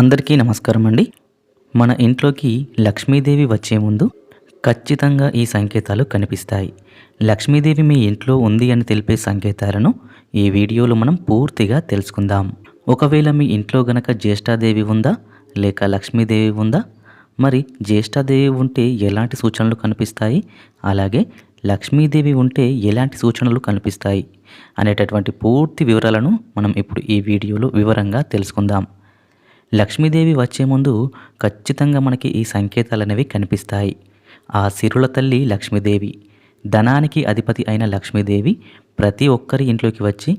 అందరికీ నమస్కారం అండి. మన ఇంట్లోకి లక్ష్మీదేవి వచ్చే ముందు ఖచ్చితంగా ఈ సంకేతాలు కనిపిస్తాయి. లక్ష్మీదేవి మీ ఇంట్లో ఉంది అని తెలిపే సంకేతాలను ఈ వీడియోలో మనం పూర్తిగా తెలుసుకుందాం. ఒకవేళ మీ ఇంట్లో గనక జ్యేష్ఠాదేవి ఉందా లేక లక్ష్మీదేవి ఉందా? మరి జ్యేష్ఠాదేవి ఉంటే ఎలాంటి సూచనలు కనిపిస్తాయి? అలాగే లక్ష్మీదేవి ఉంటే ఎలాంటి సూచనలు కనిపిస్తాయి? అనేటటువంటి పూర్తి వివరాలను మనం ఇప్పుడు ఈ వీడియోలో వివరంగా తెలుసుకుందాం. లక్ష్మీదేవి వచ్చే ముందు ఖచ్చితంగా మనకి ఈ సంకేతాలు అనేవి కనిపిస్తాయి. ఆ సిరుల తల్లి లక్ష్మీదేవి ధనానికి అధిపతి అయిన లక్ష్మీదేవి ప్రతి ఒక్కరి ఇంట్లోకి వచ్చి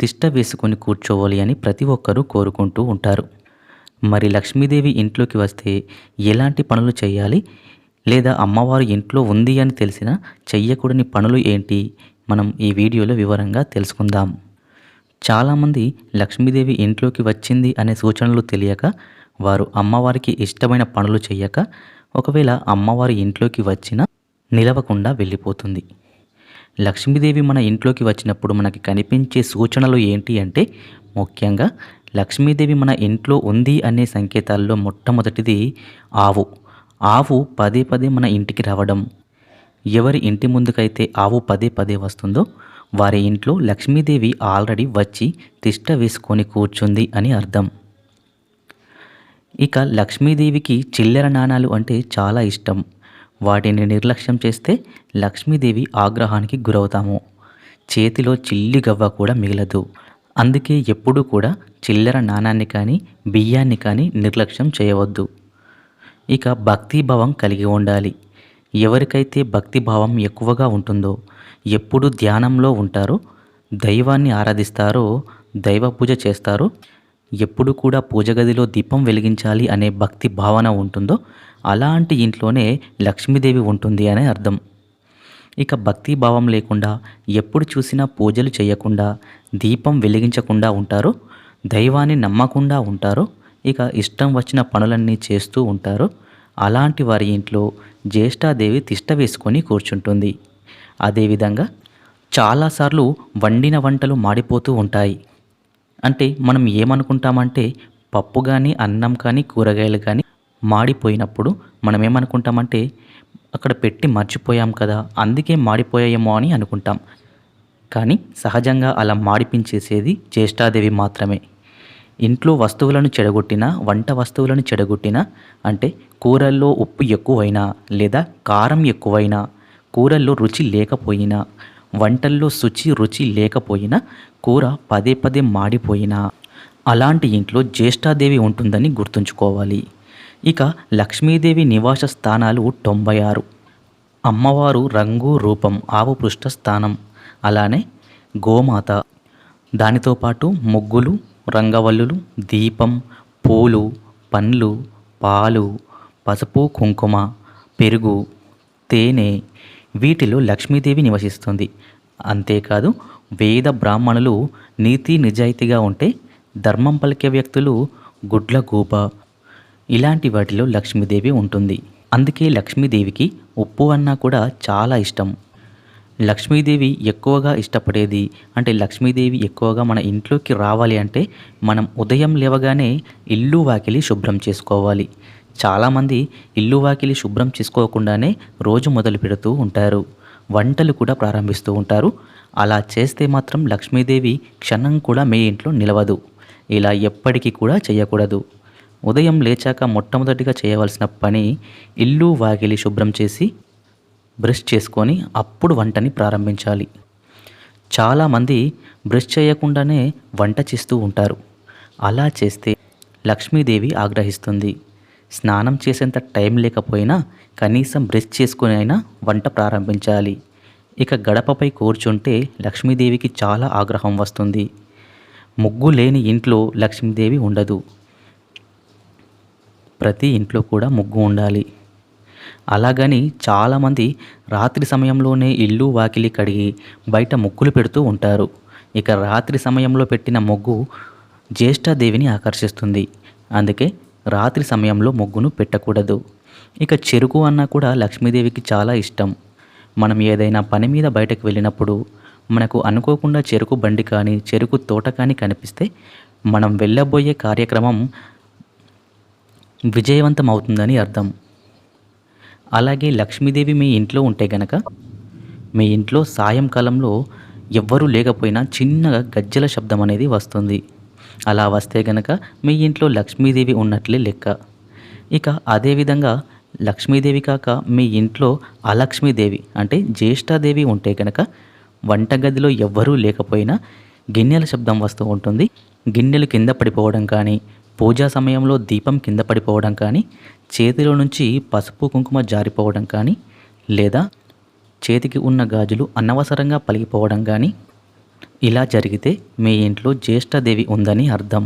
తిష్ట వేసుకొని కూర్చోవాలి అని ప్రతి ఒక్కరూ కోరుకుంటూ ఉంటారు. మరి లక్ష్మీదేవి ఇంట్లోకి వస్తే ఎలాంటి పనులు చేయాలి? లేదా అమ్మవారు ఇంట్లో ఉంది అని తెలిసిన చెయ్యకూడని పనులు ఏంటి? మనం ఈ వీడియోలో వివరంగా తెలుసుకుందాం. చాలామంది లక్ష్మీదేవి ఇంట్లోకి వచ్చింది అనే సూచనలు తెలియక వారు అమ్మవారికి ఇష్టమైన పనులు చేయక ఒకవేళ అమ్మవారి ఇంట్లోకి వచ్చినా నిలవకుండా వెళ్ళిపోతుంది. లక్ష్మీదేవి మన ఇంట్లోకి వచ్చినప్పుడు మనకి కనిపించే సూచనలు ఏంటి అంటే ముఖ్యంగా లక్ష్మీదేవి మన ఇంట్లో ఉంది అనే సంకేతాల్లో మొట్టమొదటిది ఆవు. ఆవు పదే పదే మన ఇంటికి రావడం. ఎవరి ఇంటి ముందుకైతే ఆవు పదే పదే వస్తుందో వారి ఇంట్లో లక్ష్మీదేవి ఆల్రెడీ వచ్చి తిష్ట వేసుకొని కూర్చుంది అని అర్థం. ఇక లక్ష్మీదేవికి చిల్లర నాణాలు అంటే చాలా ఇష్టం. వాటిని నిర్లక్ష్యం చేస్తే లక్ష్మీదేవి ఆగ్రహానికి గురవుతాము. చేతిలో చిల్లి గవ్వ కూడా మిగలదు. అందుకే ఎప్పుడూ కూడా చిల్లర నాణాన్ని కానీ బియ్యాన్ని కానీ నిర్లక్ష్యం చేయవద్దు. ఇక భక్తిభావం కలిగి ఉండాలి. ఎవరికైతే భక్తిభావం ఎక్కువగా ఉంటుందో ఎప్పుడు ధ్యానంలో ఉంటారో దైవాన్ని ఆరాధిస్తారో దైవ పూజ చేస్తారో ఎప్పుడు కూడా పూజ గదిలో దీపం వెలిగించాలి అనే భక్తి భావన ఉంటుందో అలాంటి ఇంట్లోనే లక్ష్మీదేవి ఉంటుంది అనే అర్థం. ఇక భక్తి భావం లేకుండా ఎప్పుడు చూసినా పూజలు చేయకుండా దీపం వెలిగించకుండా ఉంటారు దైవాన్ని నమ్మకుండా ఉంటారు ఇక ఇష్టం వచ్చిన పనులన్నీ చేస్తూ ఉంటారు అలాంటి వారి ఇంట్లో జ్యేష్ఠాదేవి తిష్ట వేసుకొని కూర్చుంటుంది. అదేవిధంగా చాలాసార్లు వండిన వంటలు మాడిపోతూ ఉంటాయి. అంటే మనం ఏమనుకుంటామంటే పప్పు కానీ అన్నం కానీ కూరగాయలు కానీ మాడిపోయినప్పుడు మనం ఏమనుకుంటామంటే అక్కడ పెట్టి మర్చిపోయాం కదా అందుకే మాడిపోయాయేమో అని అనుకుంటాం. కానీ సహజంగా అలా మాడిపించేసేది జ్యేష్ఠాదేవి మాత్రమే. ఇంట్లో వస్తువులను చెడగొట్టినా వంట వస్తువులను చెడగొట్టినా అంటే కూరల్లో ఉప్పు ఎక్కువైనా లేదా కారం ఎక్కువైనా కూరల్లో రుచి లేకపోయినా వంటల్లో శుచి రుచి లేకపోయినా కూర పదే పదే మాడిపోయినా అలాంటి ఇంట్లో జ్యేష్ఠాదేవి ఉంటుందని గుర్తుంచుకోవాలి. ఇక లక్ష్మీదేవి నివాస స్థానాలు తొంభై ఆరు. అమ్మవారు రంగు రూపం ఆవు పృష్ఠ స్థానం అలానే గోమాత. దానితో పాటు ముగ్గులు రంగవల్లులు దీపం పూలు పండ్లు పాలు పసుపు కుంకుమ పెరుగు తేనె వీటిలో లక్ష్మీదేవి నివసిస్తుంది. అంతేకాదు వేద బ్రాహ్మణులు నీతి నిజాయితీగా ఉంటే ధర్మం పలికే వ్యక్తులు గుడ్ల గూప ఇలాంటి వాటిలో లక్ష్మీదేవి ఉంటుంది. అందుకే లక్ష్మీదేవికి ఉప్పు అన్నా కూడా చాలా ఇష్టం. లక్ష్మీదేవి ఎక్కువగా ఇష్టపడేది అంటే లక్ష్మీదేవి ఎక్కువగా మన ఇంట్లోకి రావాలి అంటే మనం ఉదయం లేవగానే ఇల్లు వాకిలి శుభ్రం చేసుకోవాలి. చాలామంది ఇల్లు వాకిలి శుభ్రం చేసుకోకుండానే రోజు మొదలు పెడుతూ ఉంటారు. వంటలు కూడా ప్రారంభిస్తూ ఉంటారు. అలా చేస్తే మాత్రం లక్ష్మీదేవి క్షణం కూడా మీ ఇంట్లో నిలవదు. ఇలా ఎప్పటికీ కూడా చేయకూడదు. ఉదయం లేచాక మొట్టమొదటిగా చేయవలసిన పని ఇల్లు వాకిలి శుభ్రం చేసి బ్రష్ చేసుకొని అప్పుడు వంటని ప్రారంభించాలి. చాలామంది బ్రష్ చేయకుండానే వంట చేస్తూ ఉంటారు. అలా చేస్తే లక్ష్మీదేవి ఆగ్రహిస్తుంది. స్నానం చేసేంత టైం లేకపోయినా కనీసం బ్రష్ చేసుకుని అయినా వంట ప్రారంభించాలి. ఇక గడపపై కూర్చుంటే లక్ష్మీదేవికి చాలా ఆగ్రహం వస్తుంది. ముగ్గు లేని ఇంట్లో లక్ష్మీదేవి ఉండదు. ప్రతి ఇంట్లో కూడా ముగ్గు ఉండాలి. అలాగని చాలామంది రాత్రి సమయంలోనే ఇల్లు వాకిలి కడిగి బయట ముగ్గులు పెడుతూ ఉంటారు. ఇక రాత్రి సమయంలో పెట్టిన ముగ్గు జ్యేష్ఠదేవిని ఆకర్షిస్తుంది. అందుకే రాత్రి సమయంలో ముగ్గును పెట్టకూడదు. ఇక చెరుకు అన్నా కూడా లక్ష్మీదేవికి చాలా ఇష్టం. మనం ఏదైనా పని మీద బయటకు వెళ్ళినప్పుడు మనకు అనుకోకుండా చెరుకు బండి కానీ చెరుకు తోట కానీ కనిపిస్తే మనం వెళ్ళబోయే కార్యక్రమం విజయవంతం అవుతుందని అర్థం. అలాగే లక్ష్మీదేవి మీ ఇంట్లో ఉంటే గనక మీ ఇంట్లో సాయంకాలంలో ఎవ్వరూ లేకపోయినా చిన్నగా గజ్జల శబ్దం అనేది వస్తుంది. అలా వస్తే గనక మీ ఇంట్లో లక్ష్మీదేవి ఉన్నట్లే లెక్క. ఇక అదేవిధంగా లక్ష్మీదేవి కాక మీ ఇంట్లో అలక్ష్మీదేవి అంటే జ్యేష్ఠాదేవి ఉంటే కనుక వంటగదిలో ఎవ్వరూ లేకపోయినా గిన్నెల శబ్దం వస్తూ ఉంటుంది. గిన్నెలు కింద పడిపోవడం కానీ పూజా సమయంలో దీపం కింద పడిపోవడం కానీ చేతిలో నుంచి పసుపు కుంకుమ జారిపోవడం కానీ లేదా చేతికి ఉన్న గాజులు అనవసరంగా పలిగిపోవడం కానీ ఇలా జరిగితే మీ ఇంట్లో జ్యేష్ఠదేవి ఉందని అర్థం.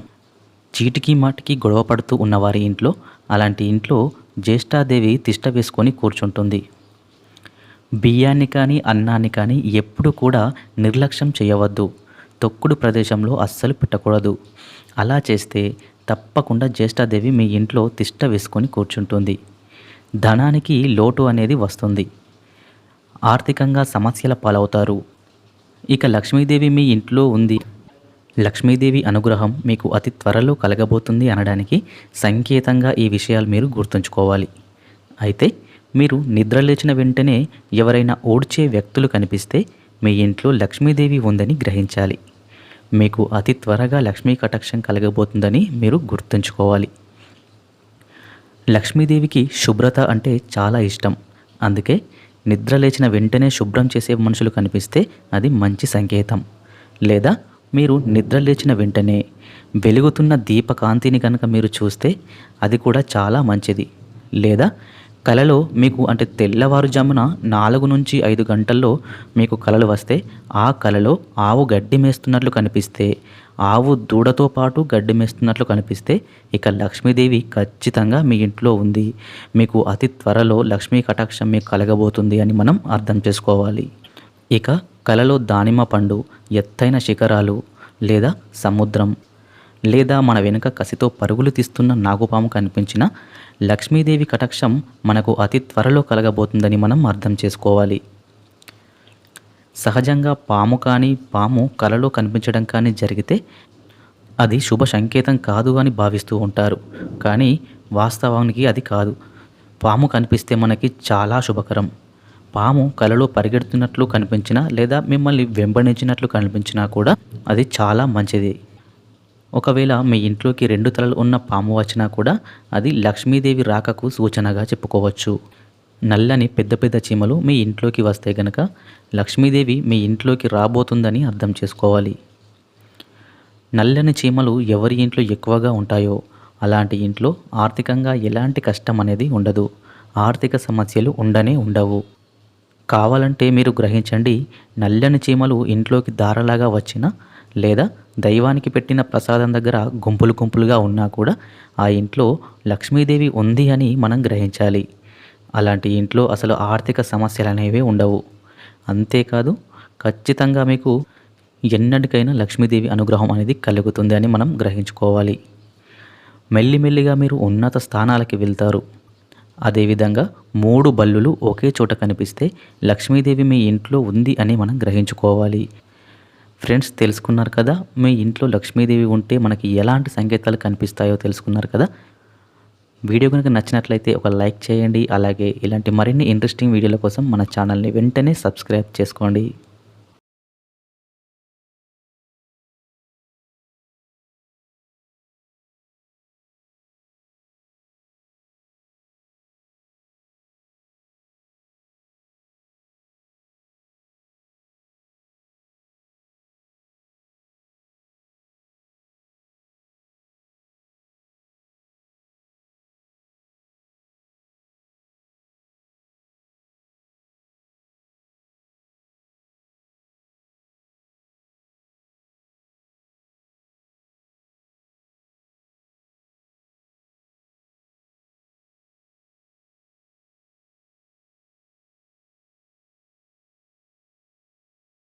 చీటికి మాటికి గొడవ పడుతూ ఉన్నవారి ఇంట్లో అలాంటి ఇంట్లో జ్యేష్ఠాదేవి తిష్ట వేసుకొని కూర్చుంటుంది. బియ్యాన్ని కానీ అన్నాన్ని కానీ ఎప్పుడు కూడా నిర్లక్ష్యం చేయవద్దు. తొక్కుడు ప్రదేశంలో అస్సలు పెట్టకూడదు. అలా చేస్తే తప్పకుండా జ్యేష్ఠాదేవి మీ ఇంట్లో తిష్ట వేసుకొని కూర్చుంటుంది. ధనానికి లోటు అనేది వస్తుంది. ఆర్థికంగా సమస్యల పాలవుతారు. ఇక లక్ష్మీదేవి మీ ఇంట్లో ఉంది. లక్ష్మీదేవి అనుగ్రహం మీకు అతి త్వరలో కలగబోతుంది అనడానికి సంకేతంగా ఈ విషయాలు మీరు గుర్తుంచుకోవాలి. అయితే మీరు నిద్ర లేచిన వెంటనే ఎవరైనా ఓడ్చే వ్యక్తులు కనిపిస్తే మీ ఇంట్లో లక్ష్మీదేవి ఉందని గ్రహించాలి. మీకు అతి త్వరగా లక్ష్మీ కటాక్షం కలగబోతుందని మీరు గుర్తుంచుకోవాలి. లక్ష్మీదేవికి శుభ్రత అంటే చాలా ఇష్టం. అందుకే నిద్ర లేచిన వెంటనే శుభ్రం చేసే మనుషులు కనిపిస్తే అది మంచి సంకేతం. లేదా మీరు నిద్ర లేచిన వెంటనే వెలుగుతున్న దీపకాంతిని కనుక మీరు చూస్తే అది కూడా చాలా మంచిది. లేదా కలలో మీకు అంటే తెల్లవారుజామున నాలుగు నుంచి ఐదు గంటల్లో మీకు కలలు వస్తే ఆ కలలో ఆవు గడ్డి మేస్తున్నట్లు కనిపిస్తే ఆవు దూడతో పాటు గడ్డి మేస్తున్నట్లు కనిపిస్తే ఇక లక్ష్మీదేవి ఖచ్చితంగా మీ ఇంట్లో ఉంది. మీకు అతి త్వరలో లక్ష్మీ కటాక్షం మీకు కలగబోతుంది అని మనం అర్థం చేసుకోవాలి. ఇక కలలో దానిమ్మ పండు ఎత్తైన శిఖరాలు లేదా సముద్రం లేదా మన వెనుక కసితో పరుగులు తీస్తున్న నాగుపాము కనిపించిన లక్ష్మీదేవి కటాక్షం మనకు అతి త్వరలో కలగబోతుందని మనం అర్థం చేసుకోవాలి. సహజంగా పాము కానీ పాము కలలో కనిపించడం కానీ జరిగితే అది శుభ సంకేతం కాదు అని భావిస్తూ ఉంటారు. కానీ వాస్తవానికి అది కాదు. పాము కనిపిస్తే మనకి చాలా శుభకరం. పాము కలలో పరిగెడుతున్నట్లు కనిపించినా లేదా మిమ్మల్ని వెంబడించినట్లు కనిపించినా కూడా అది చాలా మంచిది. ఒకవేళ మీ ఇంట్లోకి రెండు తలలు ఉన్న పాము వచ్చినా కూడా అది లక్ష్మీదేవి రాకకు సూచనగా చెప్పుకోవచ్చు. నల్లని పెద్ద పెద్ద చీమలు మీ ఇంట్లోకి వస్తే గనక లక్ష్మీదేవి మీ ఇంట్లోకి రాబోతుందని అర్థం చేసుకోవాలి. నల్లని చీమలు ఎవరి ఇంట్లో ఎక్కువగా ఉంటాయో అలాంటి ఇంట్లో ఆర్థికంగా ఎలాంటి కష్టం అనేది ఉండదు. ఆర్థిక సమస్యలు ఉండనే ఉండవు. కావాలంటే మీరు గ్రహించండి నల్లని చీమలు ఇంట్లోకి దారలాగా వచ్చిన లేదా దైవానికి పెట్టిన ప్రసాదం దగ్గర గుంపులు గుంపులుగా ఉన్నా కూడా ఆ ఇంట్లో లక్ష్మీదేవి ఉంది అని మనం గ్రహించాలి. అలాంటి ఇంట్లో అసలు ఆర్థిక సమస్యలు అనేవి ఉండవు. అంతేకాదు ఖచ్చితంగా మీకు ఎన్నటికైనా లక్ష్మీదేవి అనుగ్రహం అనేది కలుగుతుంది అని మనం గ్రహించుకోవాలి. మెల్లిమెల్లిగా మీరు ఉన్నత స్థానాలకి వెళ్తారు. అదేవిధంగా మూడు బల్లులు ఒకే చోట కనిపిస్తే లక్ష్మీదేవి మీ ఇంట్లో ఉంది అని మనం గ్రహించుకోవాలి. ఫ్రెండ్స్ తెలుసుకున్నారు కదా? మీ ఇంట్లో లక్ష్మీదేవి ఉంటే మనకి ఎలాంటి సంకేతాలు కనిపిస్తాయో తెలుసుకున్నారు కదా? వీడియో కనుక నచ్చినట్లయితే ఒక లైక్ చేయండి. అలాగే ఇలాంటి మరిన్ని ఇంట్రెస్టింగ్ వీడియోల కోసం మన ఛానల్ని వెంటనే సబ్స్క్రైబ్ చేసుకోండి.